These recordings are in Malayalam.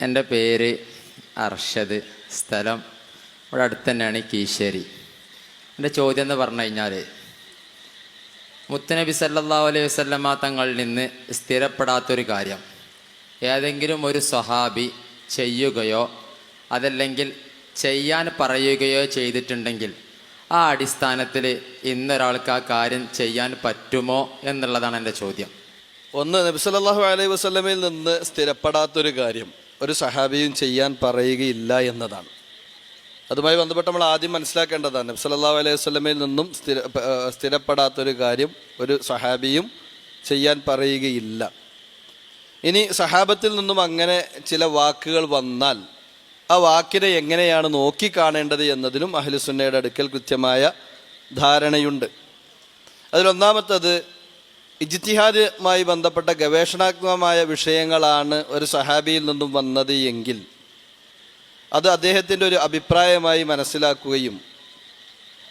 എന്റെ പേര് അർഷദ്. സ്ഥലം ഇവിടെ അടുത്ത് തന്നെയാണ് കീശ്ശേരി എന്റെ ചോദ്യം എന്ന് പറഞ്ഞു കഴിഞ്ഞാൽ മുത്തനബി സല്ലാ അലൈഹി വസല്ലമ തങ്ങളിൽ നിന്ന് സ്ഥിരപ്പെടാത്തൊരു കാര്യം ഏതെങ്കിലും ഒരു സ്വഹാബി ചെയ്യുകയോ അതല്ലെങ്കിൽ ചെയ്യാൻ പറയുകയോ ചെയ്തിട്ടുണ്ടെങ്കിൽ ആ അടിസ്ഥാനത്തിൽ ഇന്നൊരാൾക്ക് ആ കാര്യം ചെയ്യാൻ പറ്റുമോ എന്നുള്ളതാണ് എന്റെ ചോദ്യം. ഒന്ന് നബിസല്ലാഹു അലൈഹി വസ്ലമയിൽ നിന്ന് സ്ഥിരപ്പെടാത്തൊരു കാര്യം. ഒരു സഹാബിയും ചെയ്യാൻ പറയുകയില്ല എന്നതാണ്. അതുമായി ബന്ധപ്പെട്ട് നമ്മൾ ആദ്യം മനസ്സിലാക്കേണ്ടതാണ് നബി സല്ലല്ലാഹു അലൈഹി വസല്ലമയിൽ നിന്നും സ്ഥിര സ്ഥിരപ്പെടാത്തൊരു കാര്യം ഒരു സഹാബിയും ചെയ്യാൻ പറയുകയില്ല. ഇനി സഹാബത്തിൽ നിന്നും അങ്ങനെ ചില വാക്കുകൾ വന്നാൽ ആ വാക്കിനെ എങ്ങനെയാണ് നോക്കി നോക്കിക്കാണേണ്ടത് എന്നതിനും അഹ്ലുസുന്നയുടെ അടുക്കൽ കൃത്യമായ ധാരണയുണ്ട്. അതിലൊന്നാമത്തത് ഇജ്തിഹാദുമായി ബന്ധപ്പെട്ട ഗവേഷണാത്മകമായ വിഷയങ്ങളാണ് ഒരു സഹാബിയിൽ നിന്നും വന്നത് എങ്കിൽ അത് അദ്ദേഹത്തിന്റെ ഒരു അഭിപ്രായമായി മനസ്സിലാക്കുകയും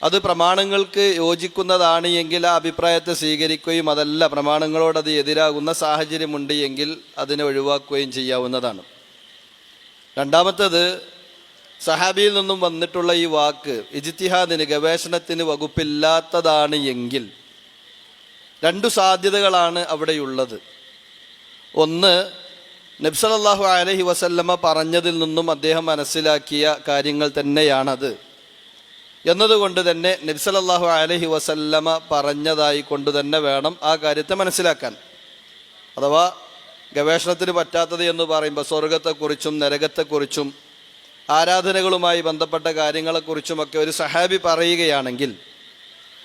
അത് പ്രമാണങ്ങൾക്ക് യോജിക്കുന്നതാണ് എങ്കിൽ ആ അഭിപ്രായത്തെ സ്വീകരിക്കുകയും അതല്ല പ്രമാണങ്ങളോട് അത് എതിരാകുന്ന സാഹചര്യമുണ്ട് എങ്കിൽ അതിനെ ഒഴിവാക്കുകയും ചെയ്യാവുന്നതാണ്. രണ്ടാമത്തത് സഹാബിയിൽ നിന്നും വന്നിട്ടുള്ള ഈ വാക്ക് ഇജിത്തിഹാദിന് ഗവേഷണത്തിന് വകുപ്പില്ലാത്തതാണ് എങ്കിൽ രണ്ടു സാധ്യതകളാണ് അവിടെയുള്ളത്. ഒന്ന് നബ്സലല്ലാഹു അലഹി വസല്ലമ പറഞ്ഞതിൽ നിന്നും അദ്ദേഹം മനസ്സിലാക്കിയ കാര്യങ്ങൾ തന്നെയാണത്. എന്നതുകൊണ്ട് തന്നെ നബ്സലല്ലാഹു അലഹി വസല്ലമ പറഞ്ഞതായി കൊണ്ട് തന്നെ വേണം ആ കാര്യത്തെ മനസ്സിലാക്കാൻ. അഥവാ ഗവേഷണത്തിന് പറ്റാത്തത് എന്ന് പറയുമ്പോൾ സ്വർഗത്തെക്കുറിച്ചും നരകത്തെക്കുറിച്ചും ആരാധനകളുമായി ബന്ധപ്പെട്ട കാര്യങ്ങളെക്കുറിച്ചുമൊക്കെ ഒരു സഹാബി പറയുകയാണെങ്കിൽ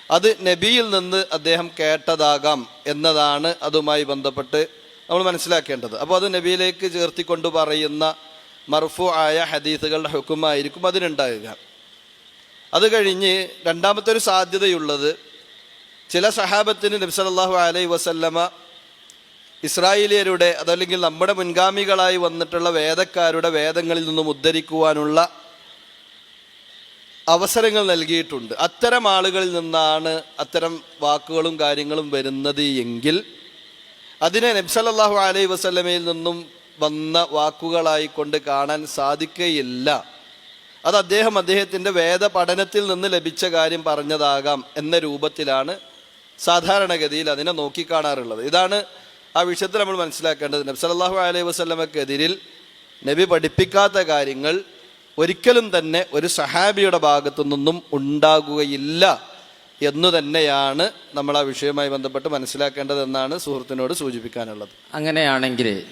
അത് നബിയിൽ നിന്ന് അദ്ദേഹം കേട്ടതാകാം എന്നതാണ് അതുമായി ബന്ധപ്പെട്ട് നമ്മൾ മനസ്സിലാക്കേണ്ടത്. അപ്പോൾ അത് നബിയിലേക്ക് ചേർത്തിക്കൊണ്ട് പറയുന്ന മർഫു ആയ ഹദീസുകളുടെ ഹുക്കുമായിരിക്കും അതിനുണ്ടാകുക. അത് കഴിഞ്ഞ് രണ്ടാമത്തെ ഒരു സാധ്യതയുള്ളത് ചില സഹാബത്തിന് നബി സല്ലല്ലാഹു അലൈഹി വസല്ലമ ഇസ്രായേലിയരുടെ അതല്ലെങ്കിൽ നമ്മുടെ മുൻഗാമികളായി വന്നിട്ടുള്ള വേദക്കാരുടെ വേദങ്ങളിൽ നിന്നും ഉദ്ധരിക്കുവാനുള്ള അവസരങ്ങൾ നൽകിയിട്ടുണ്ട്. അത്തരം ആളുകളിൽ നിന്നാണ് അത്തരം വാക്കുകളും കാര്യങ്ങളും വരുന്നത് എങ്കിൽ അതിനെ നബ്സലല്ലാഹു അലൈഹി വസല്ലമയിൽ നിന്നും വന്ന വാക്കുകളായിക്കൊണ്ട് കാണാൻ സാധിക്കുകയില്ല അത് അദ്ദേഹം അദ്ദേഹത്തിന്റെ വേദ പഠനത്തിൽ നിന്ന് ലഭിച്ച കാര്യം പറഞ്ഞതാകാം എന്ന രൂപത്തിലാണ് സാധാരണഗതിയിൽ അതിനെ നോക്കിക്കാണാറുള്ളത്. ഇതാണ് ആ വിഷയത്തിൽ നമ്മൾ മനസ്സിലാക്കേണ്ടത്. നബി സല്ലല്ലാഹു അലൈഹി വസ്ലമക്കെതിരിൽ നബി പഠിപ്പിക്കാത്ത കാര്യങ്ങൾ ഒരിക്കലും തന്നെ ഒരു സഹാബിയുടെ ഭാഗത്തു നിന്നും ഉണ്ടാകുകയില്ല എന്നു തന്നെയാണ് നമ്മൾ ആ വിഷയവുമായി ബന്ധപ്പെട്ട് മനസ്സിലാക്കേണ്ടതെന്നാണ് സുഹൃത്തിനോട് സൂചിപ്പിക്കാനുള്ളത്. അങ്ങനെയാണെങ്കിൽ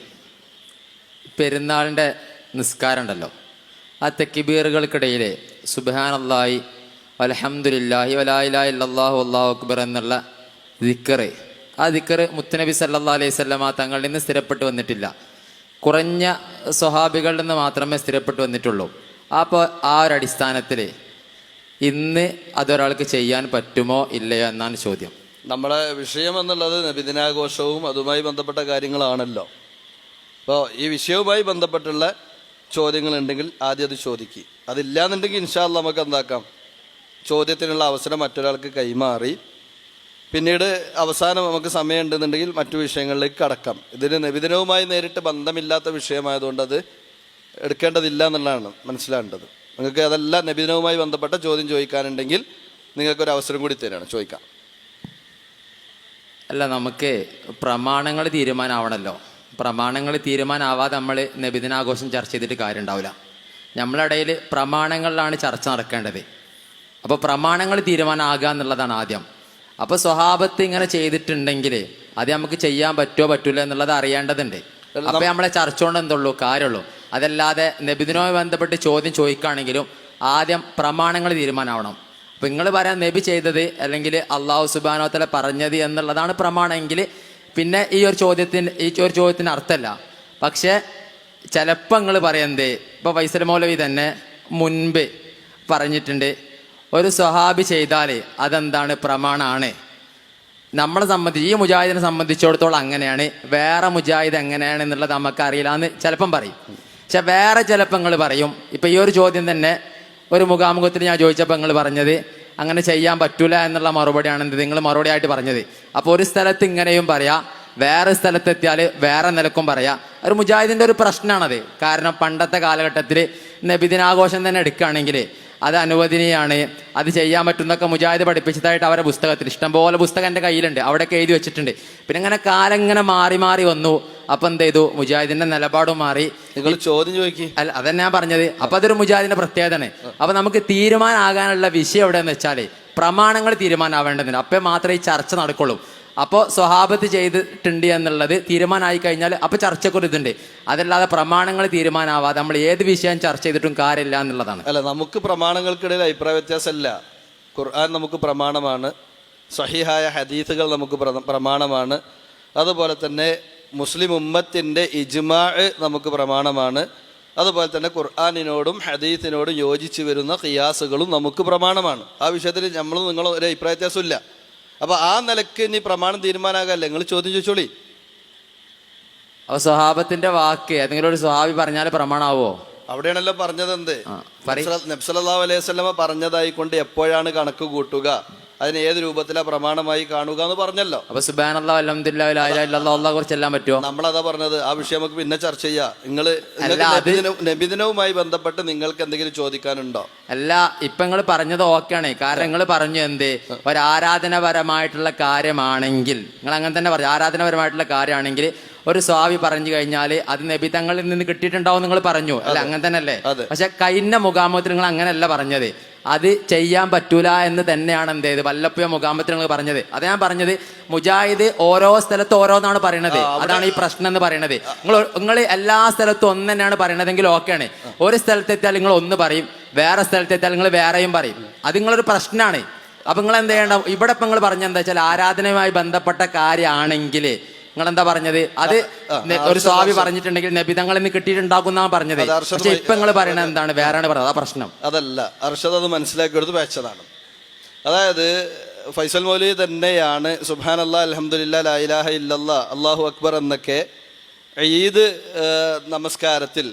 പെരുന്നാളിന്റെ നിസ്കാരം ഉണ്ടല്ലോ. ആ തെക്കിബീറുകൾക്കിടയിൽ സുബാനല്ലായി അലഹമുല്ലാഹി വലായിലാ ഇല്ലാഹു അള്ളാഹു അക്ബർ എന്നുള്ള ദിക്കറ് ആ ദിക്കറ് മുത്തനബി സല്ലാ അലൈഹി സ്വല്ലമ തങ്ങളിൽ നിന്ന് സ്ഥിരപ്പെട്ട് വന്നിട്ടില്ല. കുറഞ്ഞ സ്വഹാബികളിൽ നിന്ന് മാത്രമേ സ്ഥിരപ്പെട്ട് വന്നിട്ടുള്ളൂ. അപ്പോൾ ആ ഒരു അടിസ്ഥാനത്തിൽ ഇന്ന് അതൊരാൾക്ക് ചെയ്യാൻ പറ്റുമോ ഇല്ലയോ എന്നാണ് ചോദ്യം. നമ്മുടെ വിഷയം എന്നുള്ളത് നബിദിനാഘോഷവും അതുമായി ബന്ധപ്പെട്ട കാര്യങ്ങളാണല്ലോ. അപ്പോൾ ഈ വിഷയവുമായി ബന്ധപ്പെട്ടുള്ള ചോദ്യങ്ങളുണ്ടെങ്കിൽ ആദ്യം അത് ചോദിക്കുക അതില്ലാന്നുണ്ടെങ്കിൽ ഇൻഷാല്ല നമുക്ക് എന്താക്കാം? ചോദ്യത്തിനുള്ള അവസരം മറ്റൊരാൾക്ക് കൈമാറി. പിന്നീട് അവസാനം നമുക്ക് സമയം ഉണ്ടെന്നുണ്ടെങ്കിൽ മറ്റു വിഷയങ്ങളിലേക്ക് കടക്കാം. ഇതിന് നബിദിനവുമായി നേരിട്ട് ബന്ധമില്ലാത്ത വിഷയമായതുകൊണ്ട് അത് എടുക്കേണ്ടതില്ല എന്നുള്ളതാണ് മനസ്സിലാകേണ്ടത് നിങ്ങൾക്ക് അതല്ല നബിദിനവുമായി ബന്ധപ്പെട്ട ചോദ്യം ചോദിക്കാനുണ്ടെങ്കിൽ നിങ്ങൾക്കൊരു അവസരം കൂടി തരാണ്. ചോദിക്കാം. അല്ല നമുക്ക് പ്രമാണങ്ങൾ തീരുമാനമാവണല്ലോ പ്രമാണങ്ങൾ തീരുമാനമാവാതെ നമ്മൾ നബിദിനാഘോഷം ചർച്ച ചെയ്തിട്ട് കാര്യം ഉണ്ടാവില്ല നമ്മളിടയിൽ പ്രമാണങ്ങളിലാണ് ചർച്ച നടക്കേണ്ടത്. അപ്പോൾ പ്രമാണങ്ങൾ തീരുമാനമാകുക എന്നുള്ളതാണ് ആദ്യം. അപ്പോൾ സ്വഭാവത്ത് ഇങ്ങനെ ചെയ്തിട്ടുണ്ടെങ്കിൽ അത് നമുക്ക് ചെയ്യാൻ പറ്റുമോ പറ്റൂല എന്നുള്ളത് അറിയേണ്ടതുണ്ട്. അപ്പോൾ നമ്മളെ ചർച്ച കൊണ്ട് എന്തുള്ളൂ കാര്യമുള്ളൂ. അതല്ലാതെ നബിദിനുമായി ബന്ധപ്പെട്ട് ചോദ്യം ചോദിക്കുകയാണെങ്കിലും ആദ്യം പ്രമാണങ്ങൾ തീരുമാനമാവണം. അപ്പോൾ നിങ്ങൾ പറയാൻ നബി ചെയ്തത് അല്ലെങ്കിൽ അള്ളാഹു സുബാനോത്തല പറഞ്ഞത് എന്നുള്ളതാണ് പ്രമാണമെങ്കിൽ പിന്നെ ഈ ഒരു ചോദ്യത്തിന് ഈ ഒരു ചോദ്യത്തിന് അർത്ഥമല്ല. പക്ഷേ ചിലപ്പോൾ നിങ്ങൾ പറയുന്നത് ഇപ്പോൾ വൈസൽ മൗലവി തന്നെ മുൻപ് പറഞ്ഞിട്ടുണ്ട് ഒരു സ്വഹാബി ചെയ്താൽ അതെന്താണ് പ്രമാണമാണ്? നമ്മളെ സംബന്ധിച്ച് ഈ മുജാഹിദിനെ സംബന്ധിച്ചിടത്തോളം അങ്ങനെയാണ് വേറെ മുജാഹിദ് എങ്ങനെയാണ് എന്നുള്ളത് നമുക്ക് അറിയില്ല എന്ന് ചിലപ്പം പറയും. പക്ഷെ വേറെ ചിലപ്പോൾ നിങ്ങൾ പറയും. ഇപ്പം ഈ ഒരു ചോദ്യം തന്നെ ഒരു മുഖാമുഖത്തിൽ ഞാൻ ചോദിച്ചപ്പോൾ നിങ്ങൾ പറഞ്ഞത് അങ്ങനെ ചെയ്യാൻ പറ്റൂല എന്നുള്ള മറുപടിയാണ് നിങ്ങൾ മറുപടി ആയിട്ട് പറഞ്ഞത്. അപ്പോൾ ഒരു സ്ഥലത്ത് ഇങ്ങനെയും പറയാം വേറെ സ്ഥലത്തെത്തിയാൽ വേറെ നിലക്കും പറയാം. ഒരു മുജാഹിദിന്റെ ഒരു പ്രശ്നമാണത് കാരണം പണ്ടത്തെ കാലഘട്ടത്തിൽ നബിദിനാഘോഷം തന്നെ എടുക്കുകയാണെങ്കിൽ അത് അനുവദനീയാണ്. അത് ചെയ്യാൻ പറ്റുന്നൊക്കെ മുജാഹിദ് പഠിപ്പിച്ചതായിട്ട് അവരുടെ പുസ്തകത്തിൽ. ഇഷ്ടംപോലെ പുസ്തകം എന്റെ കയ്യിലുണ്ട്. അവിടെയൊക്കെ എഴുതി വെച്ചിട്ടുണ്ട്. പിന്നെ ഇങ്ങനെ കാലം ഇങ്ങനെ മാറി മാറി വന്നു. അപ്പം എന്ത് ചെയ്തു? മുജാഹിദിന്റെ നിലപാടും മാറി. നിങ്ങൾ ചോദ്യം ചോദിക്കും. അല്ല അതന്നെ ഞാൻ പറഞ്ഞത്. അപ്പൊ അതൊരു മുജാഹിദിന്റെ പ്രത്യേകതയാണ്. അപ്പൊ നമുക്ക് തീരുമാനമാകാനുള്ള വിഷയം എവിടെയെന്ന് വെച്ചാൽ പ്രമാണങ്ങൾ തീരുമാനമാവേണ്ടതിന്. അപ്പൊ മാത്രമേ ഈ ചർച്ച നടക്കുള്ളൂ. അപ്പോൾ സ്വഹാബത്ത് ചെയ്തിട്ടുണ്ട് എന്നുള്ളത് തീരുമാനമായി കഴിഞ്ഞാൽ അപ്പോൾ ചർച്ചക്കൊരു ഇതുണ്ട്. അതല്ലാതെ പ്രമാണങ്ങൾ തീരുമാനമാവാതെ നമ്മൾ ഏത് വിഷയം ചർച്ച ചെയ്തിട്ടും കാര്യമില്ല എന്നുള്ളതാണ്. അല്ല നമുക്ക് പ്രമാണങ്ങൾക്കിടയിൽ അഭിപ്രായ വ്യത്യാസമല്ല. ഖുർആൻ നമുക്ക് പ്രമാണമാണ്. സഹിഹായ ഹദീസുകൾ നമുക്ക് പ്രമാണമാണ്. അതുപോലെ തന്നെ മുസ്ലിം ഉമ്മത്തിന്റെ ഇജ്മാ നമുക്ക് പ്രമാണമാണ്. അതുപോലെ തന്നെ ഖുർആാനിനോടും ഹദീസിനോടും യോജിച്ച് വരുന്ന ഖിയാസുകളും നമുക്ക് പ്രമാണമാണ്. ആ വിഷയത്തിൽ നമ്മൾ നിങ്ങളും ഒരു അഭിപ്രായ വ്യത്യാസമില്ല. അപ്പോൾ ആ നിലയ്ക്ക് ഇനി പ്രമാണം തീരുമാനമാകല്ലേ നിങ്ങൾ ചോദ്യം ചോദിച്ചോളി. അപ്പൊ സ്വഹാബത്തിന്റെ വാക്ക് ഏതെങ്കിലും ഒരു സ്വഹാബി പറഞ്ഞാൽ പ്രമാണാവോ? അവിടെയാണല്ലോ പറഞ്ഞത് എന്ത്. നബ്സലാ അലൈഹി സ്വലമ പറഞ്ഞതായിക്കൊണ്ട് എപ്പോഴാണ് കണക്ക് കൂട്ടുക? അതിന് ഏത് രൂപത്തിലാ പ്രമാണമായി കാണുക എന്ന് പറഞ്ഞല്ലോ. അപ്പൊ അലഹദില്ല അല്ലാ കുറിച്ച് എല്ലാം പറ്റുമോ? നമ്മളതാ പറഞ്ഞത് ആ വിഷയം നമുക്ക് പിന്നെ ചർച്ച ചെയ്യാം. നിങ്ങൾ നബിദിനവുമായി ബന്ധപ്പെട്ട് നിങ്ങൾക്ക് എന്തെങ്കിലും ചോദിക്കാനുണ്ടോ? അല്ല ഇപ്പൊ നിങ്ങൾ പറഞ്ഞത് ഓക്കെയാണ്. കാരണം നിങ്ങൾ പറഞ്ഞു എന്ത്? ഒരു ആരാധനപരമായിട്ടുള്ള കാര്യമാണെങ്കിൽ നിങ്ങൾ അങ്ങനെ തന്നെ പറഞ്ഞു. ആരാധനപരമായിട്ടുള്ള കാര്യമാണെങ്കിൽ ഒരു സ്വാമി പറഞ്ഞു കഴിഞ്ഞാൽ അത് നബി തങ്ങളിൽ നിന്ന് കിട്ടിയിട്ടുണ്ടാവും നിങ്ങൾ പറഞ്ഞു. അല്ല അങ്ങനെ തന്നെ അല്ലേ. പക്ഷെ കഴിഞ്ഞ മുഖാമുഖത്തിൽ നിങ്ങൾ അങ്ങനെയല്ല പറഞ്ഞത്. അത് ചെയ്യാൻ പറ്റൂല എന്ന് തന്നെയാണ് എന്ത് ചെയ്ത് വല്ലപ്പോഴും മുഖാമുഖത്തിൽ നിങ്ങൾ പറഞ്ഞത്. അത് ഞാൻ പറഞ്ഞത് മുജാഹിദ് ഓരോ സ്ഥലത്ത് ഓരോന്നാണ് പറയണത്. അതാണ് ഈ പ്രശ്നം എന്ന് പറയണത്. നിങ്ങൾ നിങ്ങൾ എല്ലാ സ്ഥലത്തും ഒന്ന് തന്നെയാണ് പറയണതെങ്കിൽ ഓക്കെയാണ് ഒരു സ്ഥലത്തെത്തിയാൽ നിങ്ങൾ ഒന്ന് പറയും വേറെ സ്ഥലത്തെത്തിയാൽ നിങ്ങൾ വേറെയും പറയും. അത് നിങ്ങളൊരു പ്രശ്നമാണ് അപ്പൊ നിങ്ങൾ എന്ത് ചെയ്യണ്ട ഇവിടെ ഇപ്പൊ നിങ്ങൾ പറഞ്ഞെന്താ വെച്ചാൽ ആരാധനയുമായി ബന്ധപ്പെട്ട കാര്യമാണെങ്കിൽ നിങ്ങൾ എന്താ പറഞ്ഞത്? അത് ഒരു സ്വാമി. പറഞ്ഞിട്ടുണ്ടെങ്കിൽ നബിതങ്ങളിൽ നിന്ന് കിട്ടിയിട്ടുണ്ടാക്കുന്ന പറഞ്ഞത്. പക്ഷെ ഇപ്പൊ നിങ്ങൾ പറയണത് എന്താണ്? വേറെയാണ് പറഞ്ഞത്. ആ പ്രശ്നം. അതല്ല അർഷദ് അത് മനസ്സിലാക്കി എടുത്ത് വെച്ചതാണ്. അതായത് ഫൈസൽ മൗലി തന്നെയാണ് സുബാൻ അല്ലാ അലഹമുല്ല ഇലാഹ ഇല്ലല്ല അള്ളാഹു അക്ബർ എന്നൊക്കെ ഈദ് നമസ്കാരത്തിൽ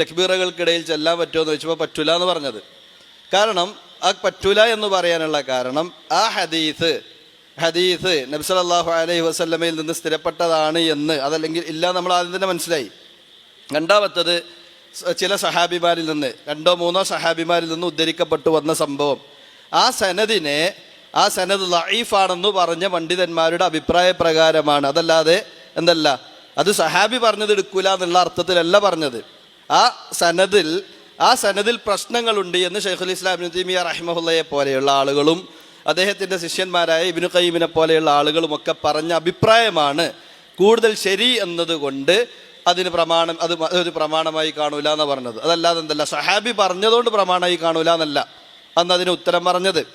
തെക്ബീറകൾക്കിടയിൽ ചെല്ലാൻ പറ്റുമോ എന്ന് ചോദിച്ചപ്പോൾ പറ്റൂല എന്ന് പറഞ്ഞത്. കാരണം ആ പറ്റൂല എന്ന് പറയാനുള്ള കാരണം ആ ഹദീസ് ഹദീസ് നബ്സലല്ലാഹു അലൈഹി വസല്ലമയിൽ നിന്ന് സ്ഥിരപ്പെട്ടതാണ് എന്ന്. അതല്ലെങ്കിൽ ഇല്ല നമ്മൾ ആദ്യം തന്നെ മനസ്സിലായി. രണ്ടാമത്തത് ചില സഹാബിമാരിൽ നിന്ന് രണ്ടോ മൂന്നോ സഹാബിമാരിൽ നിന്ന് ഉദ്ധരിക്കപ്പെട്ടു വന്ന സംഭവം. ആ സനദിനെ ആ സനദ് ലൈഫാണെന്ന് പറഞ്ഞ പണ്ഡിതന്മാരുടെ അഭിപ്രായ പ്രകാരമാണ് അതല്ലാതെ എന്തല്ല അത് സഹാബി പറഞ്ഞത് എടുക്കൂല എന്നുള്ള അർത്ഥത്തിലല്ല പറഞ്ഞത്. ആ സനദിൽ ആ സനദിൽ പ്രശ്നങ്ങളുണ്ട് എന്ന് ഷെയ്ഖുൽ ഇസ്ലാം തൈമിയ റഹിമഹുല്ലയെ പോലെയുള്ള ആളുകളും അദ്ദേഹത്തിന്റെ ശിഷ്യന്മാരായ ഇബിനു കയ്യമിനെ പോലെയുള്ള ആളുകളും ഒക്കെ പറഞ്ഞ അഭിപ്രായമാണ്. കൂടുതൽ ശരി എന്നതുകൊണ്ട് അതിന് പ്രമാണം അത് ഒരു പ്രമാണമായി കാണൂല എന്ന് പറഞ്ഞത്. അതല്ലാതെ എന്തല്ല സഹാബി പറഞ്ഞതുകൊണ്ട് പ്രമാണമായി കാണൂല എന്നല്ല. അന്ന് അതിന് ഉത്തരം പറഞ്ഞത്.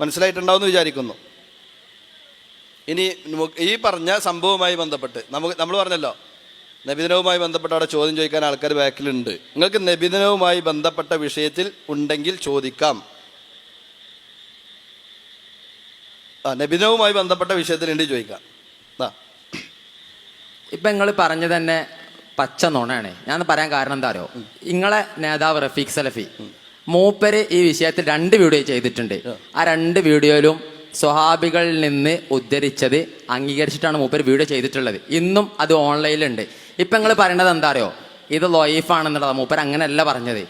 മനസ്സിലായിട്ടുണ്ടാവുമെന്ന് വിചാരിക്കുന്നു. ഇനി ഈ പറഞ്ഞ സംഭവവുമായി ബന്ധപ്പെട്ട് നമുക്ക് നമ്മൾ പറഞ്ഞല്ലോ നബിദിനവുമായി ബന്ധപ്പെട്ട് അവിടെ ചോദ്യം ചോദിക്കാൻ ആൾക്കാർ ബാക്കിലുണ്ട്. നിങ്ങൾക്ക് നബിദിനവുമായി ബന്ധപ്പെട്ട വിഷയത്തിൽ ഉണ്ടെങ്കിൽ ചോദിക്കാം. ആ നബിദിനവുമായി ബന്ധപ്പെട്ട വിഷയത്തിൽ ഉണ്ട് ചോദിക്കാം. ആ ഇപ്പൊ നിങ്ങൾ പറഞ്ഞു തന്നെ പച്ച നുണയാണ്. ഞാൻ പറയാൻ കാരണം എന്താ അറിയോ? നിങ്ങളെ നേതാവ് റഫീഖ് സലഫി മൂപ്പര് ഈ വിഷയത്തിൽ രണ്ട് വീഡിയോ ചെയ്തിട്ടുണ്ട്. ആ. രണ്ട് വീഡിയോയിലും സ്വഹാബികളിൽ നിന്ന് ഉദ്ധരിച്ചത് അംഗീകരിച്ചിട്ടാണ് മൂപ്പര് വീഡിയോ ചെയ്തിട്ടുള്ളത്. ഇന്നും അത് ഓൺലൈനിലുണ്ട് ഇപ്പൊ നിങ്ങൾ പറയണത് എന്താ അറിയോ? ഇത് ലൈഫാണെന്നുള്ളതാണ് മൂപ്പര് അങ്ങനെയല്ല പറഞ്ഞത്.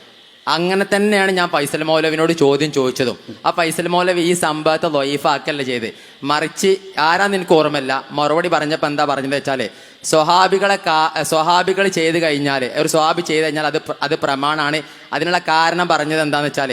അങ്ങനെ തന്നെയാണ് ഞാൻ ഫൈസൽ മൗലവിനോട് ചോദ്യം ചോദിച്ചതും. ആ ഫൈസൽ മൗലവി ഈ സംഭവത്തെ ലൊയ്ഫാക്കല്ല ചെയ്ത്? മറിച്ച് ആരാ നിനക്ക് ഓർമ്മയില്ല. മറുപടി പറഞ്ഞപ്പോൾ എന്താ പറഞ്ഞത് വെച്ചാൽ സ്വഹാബികളെ കാ സ്വഹാബികൾ ചെയ്ത് കഴിഞ്ഞാൽ ഒരു സ്വഹാബി ചെയ്ത് കഴിഞ്ഞാൽ അത് അത് പ്രമാണമാണ് അതിനുള്ള കാരണം പറഞ്ഞത് എന്താണെന്ന് വെച്ചാൽ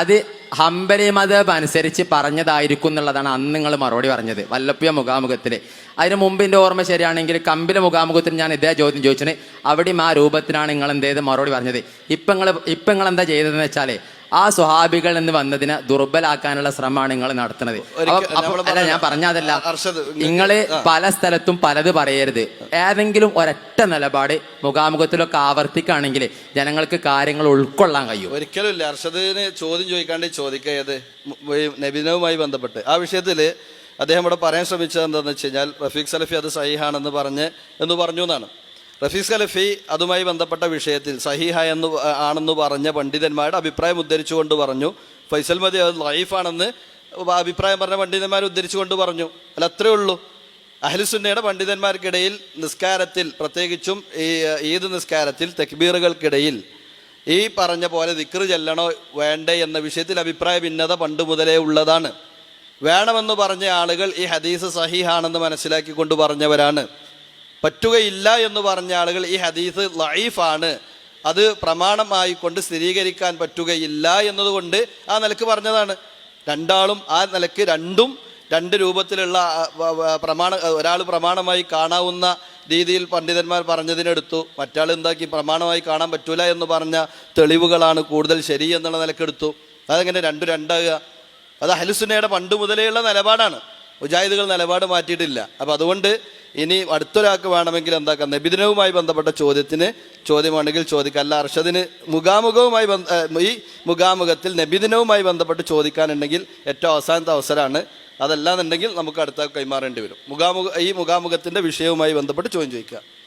അത് ഹംബലി മതബ് അനുസരിച്ച് പറഞ്ഞതായിരിക്കും എന്നുള്ളതാണ് അന്ന് നിങ്ങൾ മറുപടി പറഞ്ഞത്. വല്ലപ്പിയ മുഖാമുഖത്തിൽ അതിന് മുമ്പിന്റെ ഓർമ്മ ശരിയാണെങ്കിൽ കമ്പിലെ മുഖാമുഖത്തിൽ ഞാൻ ഇതേ ചോദ്യം ചോദിച്ചത്. അവിടെയും ആ രൂപത്തിലാണ് നിങ്ങൾ എന്ത് ചെയ്ത് മറുപടി പറഞ്ഞത്. ഇപ്പം നിങ്ങൾ ഇപ്പം നിങ്ങൾ എന്താ ചെയ്തതെന്ന് വെച്ചാൽ ആ സ്വഹാബികൾ എന്ന് വന്നതിനെ ദുർബലാക്കാനുള്ള ശ്രമമാണ് നിങ്ങൾ നടത്തുന്നത്. അല്ല ഞാൻ പറഞ്ഞതല്ല. നിങ്ങൾ നിങ്ങൾ പല സ്ഥലത്തും പലത് പറയരുത്. ഏതെങ്കിലും ഒരൊറ്റ നിലപാട് മുഖാമുഖത്തിലൊക്കെ ആവർത്തിക്കുകയാണെങ്കിൽ ജനങ്ങൾക്ക് കാര്യങ്ങൾ ഉൾക്കൊള്ളാൻ കഴിയും. ഒരിക്കലും ഇല്ല അർഷദിന് ചോദ്യം ചോദിക്കാണ്ട് ചോദിക്കുക ഏത്? ഈ ബന്ധപ്പെട്ട്. ആ വിഷയത്തിൽ അദ്ദേഹം ഇവിടെ പറയാൻ ശ്രമിച്ചത് എന്താണെന്ന് വെച്ച് കഴിഞ്ഞാൽ റഫീഖ് സലഫി അത് സഹിഹാണെന്ന് പറഞ്ഞ് എന്ന് പറഞ്ഞു എന്നാണ്. റഫീഖ് ഖലഫി അതുമായി ബന്ധപ്പെട്ട വിഷയത്തിൽ സഹിഹ എന്ന് ആണെന്ന് പറഞ്ഞ പണ്ഡിതന്മാരുടെ അഭിപ്രായം ഉദ്ധരിച്ചുകൊണ്ട് പറഞ്ഞു. ഫൈസൽ മതി അത് ലൈഫാണെന്ന് അഭിപ്രായം പറഞ്ഞ പണ്ഡിതന്മാർ ഉദ്ധരിച്ചുകൊണ്ട് പറഞ്ഞു. അല്ല അത്രേ ഉള്ളൂ. അഹ്ലുസുന്നയുടെ പണ്ഡിതന്മാർക്കിടയിൽ നിസ്കാരത്തിൽ പ്രത്യേകിച്ചും ഈ ഈദ് നിസ്കാരത്തിൽ തെക്ബീറുകൾക്കിടയിൽ ഈ പറഞ്ഞ പോലെ ദിക്റ് ചെല്ലണോ വേണ്ടേ എന്ന വിഷയത്തിൽ അഭിപ്രായ ഭിന്നത പണ്ട് മുതലേ ഉള്ളതാണ്. വേണമെന്ന് പറഞ്ഞ ആളുകൾ ഈ ഹദീസ് സഹീഹാണെന്ന് മനസ്സിലാക്കിക്കൊണ്ട് പറഞ്ഞവരാണ്. പറ്റുകയില്ല എന്ന് പറഞ്ഞ ആളുകൾ ഈ ഹദീസ് ലൈഫാണ് അത് പ്രമാണമായി കൊണ്ട് സ്ഥിരീകരിക്കാൻ പറ്റുകയില്ല എന്നതുകൊണ്ട് ആ നിലയ്ക്ക് പറഞ്ഞതാണ്. രണ്ടാളും ആ നിലയ്ക്ക് രണ്ടും രണ്ട് രൂപത്തിലുള്ള പ്രമാണ ഒരാൾ പ്രമാണമായി കാണാവുന്ന രീതിയിൽ പണ്ഡിതന്മാർ പറഞ്ഞതിനെടുത്തു. മറ്റാൾ എന്താക്കി പ്രമാണമായി കാണാൻ പറ്റൂല എന്ന് പറഞ്ഞ തെളിവുകളാണ് കൂടുതൽ ശരി എന്നുള്ള നിലക്കെടുത്തു. അതെങ്ങനെ രണ്ടു രണ്ടാകുക? അത് അഹലുസുനയുടെ പണ്ട് മുതലേയുള്ള നിലപാടാണ്. മുജാഹിദുകൾ നിലപാട് മാറ്റിയിട്ടില്ല. അപ്പോൾ അതുകൊണ്ട് ഇനി അടുത്തൊരാൾക്ക് വേണമെങ്കിൽ എന്താക്കാം? നബിദിനവുമായി ബന്ധപ്പെട്ട ചോദ്യത്തിന് ചോദ്യമാണെങ്കിൽ ചോദിക്കാം. അല്ല അർഷദിന് മുഖാമുഖവുമായി ഈ മുഖാമുഖത്തിൽ നബിദിനവുമായി ബന്ധപ്പെട്ട് ചോദിക്കാനുണ്ടെങ്കിൽ ഏറ്റവും അവസാനത്തെ അവസരമാണ്. അതല്ലാന്നുണ്ടെങ്കിൽ നമുക്ക് അടുത്ത കൈമാറേണ്ടി വരും. മുഖാമുഖ ഈ മുഖാമുഖത്തിന്റെ വിഷയവുമായി ബന്ധപ്പെട്ട് ചോദ്യം ചോദിക്കുക.